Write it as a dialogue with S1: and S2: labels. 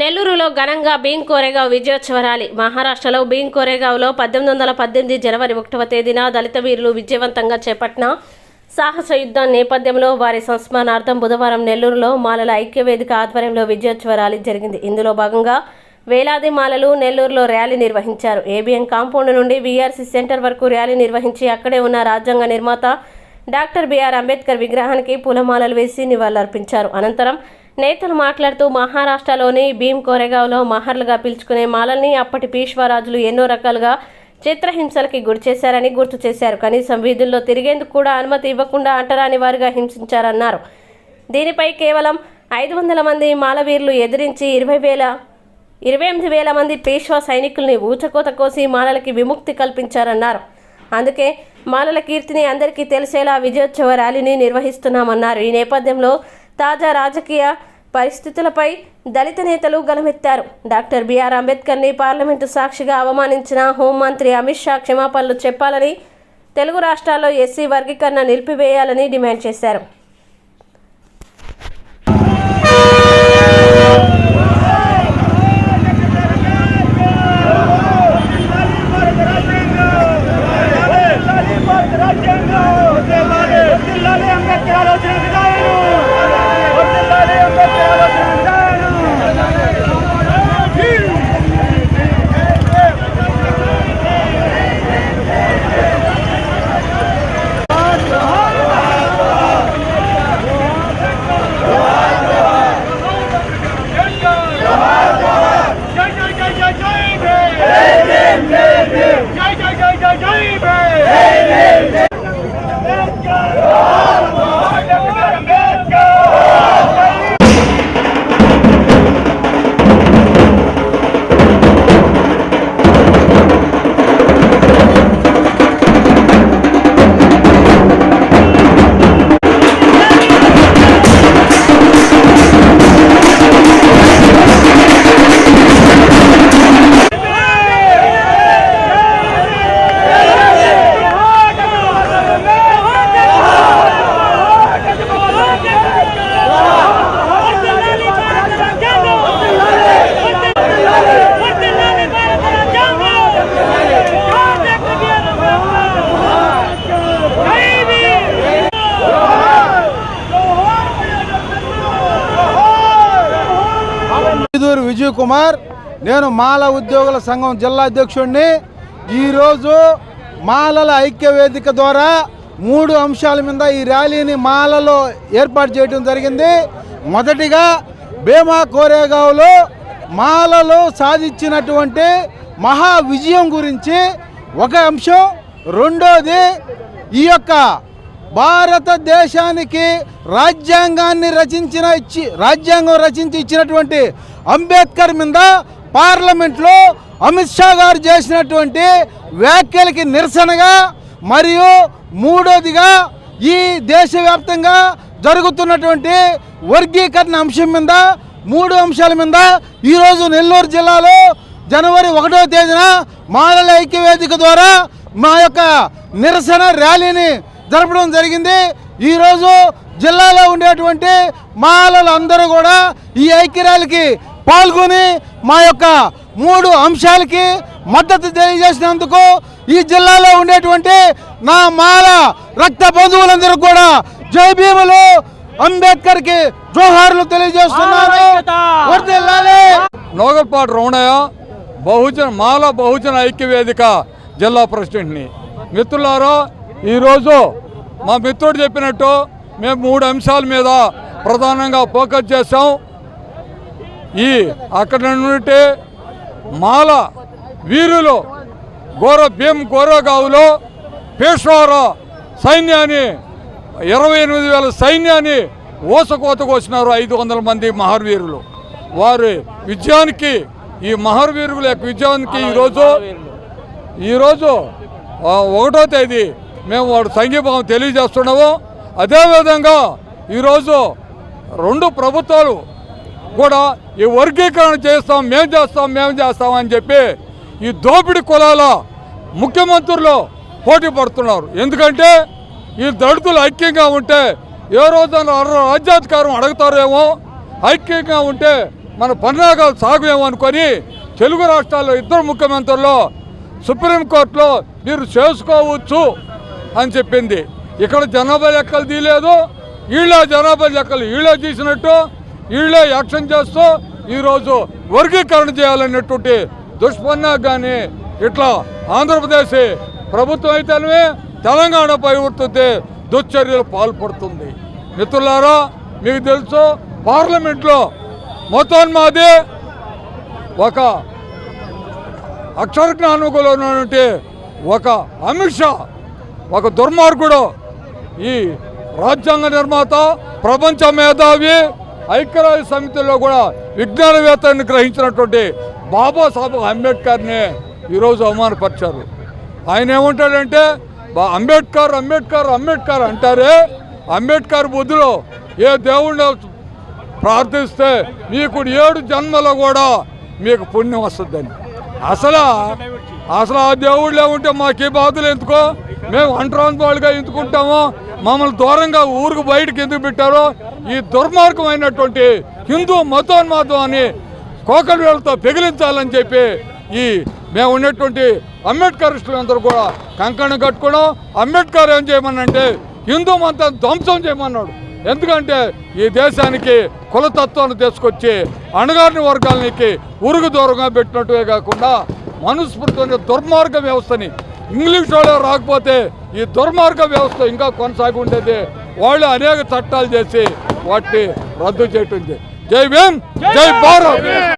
S1: నెల్లూరులో ఘనంగా భీమ్ కోరేగావ్ విజయోత్సవ మహారాష్ట్రలో భీమ్ కోరేగావ్లో పద్దెనిమిది వందల పద్దెనిమిది జనవరి ఒకటవ తేదీన దళిత వీరులు విజయవంతంగా చేపట్టిన సాహస యుద్ధం నేపథ్యంలో వారి సంస్మరణార్థం బుధవారం నెల్లూరులో మాలల ఐక్యవేదిక ఆధ్వర్యంలో విజయోత్సవ ర్యాలీ జరిగింది. ఇందులో భాగంగా వేలాది మాలలు నెల్లూరులో ర్యాలీ నిర్వహించారు. ఏబిఎన్ కాంపౌండ్ నుండి వీఆర్సీ సెంటర్ వరకు ర్యాలీ నిర్వహించి అక్కడే ఉన్న రాజ్యాంగ నిర్మాత డాక్టర్ బిఆర్ అంబేద్కర్ విగ్రహానికి పూలమాలలు వేసి నివాళులర్పించారు. అనంతరం నేతలు మాట్లాడుతూ మహారాష్ట్రలోని భీమ్ కోరెగావ్లో మహర్లుగా పిలుచుకునే మాలల్ని అప్పటి పీష్వరాజులు ఎన్నో రకాలుగా చిత్రహింసలకి గురి చేశారని గుర్తు చేశారు. కనీసం వీధుల్లో తిరిగేందుకు కూడా అనుమతి ఇవ్వకుండా అంటరాని వారిగా హింసించారన్నారు. దీనిపై కేవలం ఐదు వందల మంది మాలవీరులు ఎదిరించి ఇరవై వేల ఇరవై ఎనిమిది వేల మంది పేష్వా సైనికుల్ని ఊచకోత కోసి మాలలకి విముక్తి కల్పించారన్నారు. అందుకే మాలల కీర్తిని అందరికీ తెలిసేలా విజయోత్సవ ర్యాలీని నిర్వహిస్తున్నామన్నారు. ఈ నేపథ్యంలో తాజా రాజకీయ పరిస్థితులపై దళిత నేతలు గలమెత్తారు. డాక్టర్ బిఆర్ అంబేద్కర్ని పార్లమెంటు సాక్షిగా అవమానించిన హోంమంత్రి అమిత్ షా క్షమాపణలు చెప్పాలని తెలుగు రాష్ట్రాల్లో ఎస్సీ వర్గీకరణ నిలిపివేయాలని డిమాండ్ చేశారు.
S2: కుమార్ నేను మాల ఉద్యోగుల సంఘం జిల్లా అధ్యక్షుడిని ఈరోజు మాలల ఐక్య వేదిక ద్వారా మూడు అంశాల మీద ఈ ర్యాలీని మాలలో ఏర్పాటు చేయడం జరిగింది. మొదటిగా భీమా కోరేగావ్లో మాలలు సాధించినటువంటి మహా విజయం గురించి ఒక అంశం. రెండోది ఈ యొక్క భారతదేశానికి రాజ్యాంగాన్ని రచించిన ఇచ్చి రాజ్యాంగం రచించి ఇచ్చినటువంటి అంబేద్కర్ మీద పార్లమెంట్లో అమిత్ షా గారు చేసినటువంటి వ్యాఖ్యలకి నిరసనగా మరియు మూడోదిగా ఈ దేశవ్యాప్తంగా జరుగుతున్నటువంటి వర్గీకరణ అంశం మీద మూడు అంశాల మీద ఈరోజు నెల్లూరు జిల్లాలో జనవరి ఒకటో తేదీన మాలల ఐక్యవేదిక ద్వారా మా యొక్క నిరసన ర్యాలీని జరపడం జరిగింది. ఈరోజు జిల్లాలో ఉండేటువంటి మాలలు అందరూ కూడా ఈ ఐక్య ర్యాలీకి పాల్గొని మా యొక్క మూడు అంశాలకి మద్దతు తెలియజేసినందుకు ఈ జిల్లాలో ఉండేటువంటి నా మాల రక్త బంధువులందరూ కూడా జై భీములు. అంబేద్కర్కి జోహార్లు తెలియజేస్తున్నాను. వర్ధిల్లాలి.
S3: నోగల్పాటి రమణయ్య బహుజన మాల బహుజన ఐక్య వేదిక జిల్లా ప్రెసిడెంట్ని. మిత్రులారా ఈరోజు మా మిత్రుడు చెప్పినట్టు మేము మూడు అంశాల మీద ప్రధానంగా ఫోకస్ చేసాం ఈ అక్కడ నుండి మాల వీరులు గోర భీమ్ గోరగావులో పేష్వార సైన్యాన్ని ఇరవై ఎనిమిది వేల సైన్యాన్ని ఓసకోత కోసినారు ఐదు వందల మంది మహావీరులు వారి విజయానికి ఈ మహావీరుల యొక్క విజయానికి ఈరోజు ఈరోజు ఒకటో తేదీ మేము వాడు సంఘీభావం తెలియజేస్తున్నాము. అదేవిధంగా ఈరోజు రెండు ప్రభుత్వాలు కూడా ఈ వర్గీకరణ చేస్తాం మేము చేస్తాం మేము చేస్తాం అని చెప్పి ఈ దోపిడి కులాల ముఖ్యమంత్రులు పోటీ పడుతున్నారు. ఎందుకంటే ఈ దళితులు ఐక్యంగా ఉంటే ఏ రోజున రాజ్యాధికారం అడుగుతారేమో ఐక్యంగా ఉంటే మన పన్నాగాలు సాగుమేమో అనుకొని తెలుగు రాష్ట్రాల్లో ఇద్దరు ముఖ్యమంత్రుల్లో సుప్రీంకోర్టులో మీరు చేసుకోవచ్చు. అని చెప్పింది. ఇక్కడ జనాభా లెక్కలు తీయలేదు. వీళ్ళ జనాభా లెక్కలు వీళ్ళే తీసినట్టు వీళ్ళే యాక్షన్ చేస్తూ ఈరోజు వర్గీకరణ చేయాలనేటువంటి దుష్పన్నా కానీ ఇట్లా ఆంధ్రప్రదేశ్ ప్రభుత్వం అయితేనే తెలంగాణ పరివర్తితే దుశ్చర్యలు పాల్పడుతుంది. మిత్రులారా మీకు తెలుసు పార్లమెంట్లో మొత్తోన్మాది ఒక అక్షర జ్ఞానంలో ఉన్నటువంటి ఒక అమిత్ షా ఒక దుర్మార్గుడు ఈ రాజ్యాంగ నిర్మాత ప్రపంచ మేధావి ఐక్యరాజ్య సమితిలో కూడా విజ్ఞానవేత్తని గ్రహించినటువంటి బాబాసాహెబ్ అంబేద్కర్ని ఈరోజు అవమానపరిచారు. ఆయన ఏమంటాడంటే అంబేద్కర్ అంబేద్కర్ అంబేద్కర్ అంటారే అంబేద్కర్ బుద్ధిలో ఏ దేవుణ్ణి ప్రార్థిస్తే మీకు ఏడు జన్మలో కూడా మీకు పుణ్యం వస్తుందని. అసలు అసలు ఆ దేవుళ్ళే ఉంటే మాకు ఈ బాధలు ఎందుకో? మేము అంటరాని వాళ్ళుగా ఎందుకుంటామో మమ్మల్ని దూరంగా ఊరుకు బయటకు ఎందుకు పెట్టారో ఈ దుర్మార్గమైనటువంటి హిందూ మతోన్మాదం అని కోకటి పెగిలించాలని చెప్పి ఈ మేము ఉన్నటువంటి అంబేద్కరిస్టులు అందరూ కూడా కంకణం కట్టుకోవడం అంబేద్కర్ ఏం చేయమనంటే హిందూ మతం ధ్వంసం చేయమన్నాడు. ఎందుకంటే ఈ దేశానికి కులతత్వాన్ని తీసుకొచ్చి అణగారిన వర్గాలకి ఉరుగు దూరంగా పెట్టినట్టుగా కాకుండా మనుస్మృతి దుర్మార్గ వ్యవస్థని ఇంగ్లీష్ వాళ్ళు రాకపోతే ఈ దుర్మార్గ వ్యవస్థ ఇంకా కొనసాగి ఉండేది. వాళ్ళు అనేక చట్టాలు చేసి వాటిని రద్దు చేయటం జై భీమ్ జై భారత్!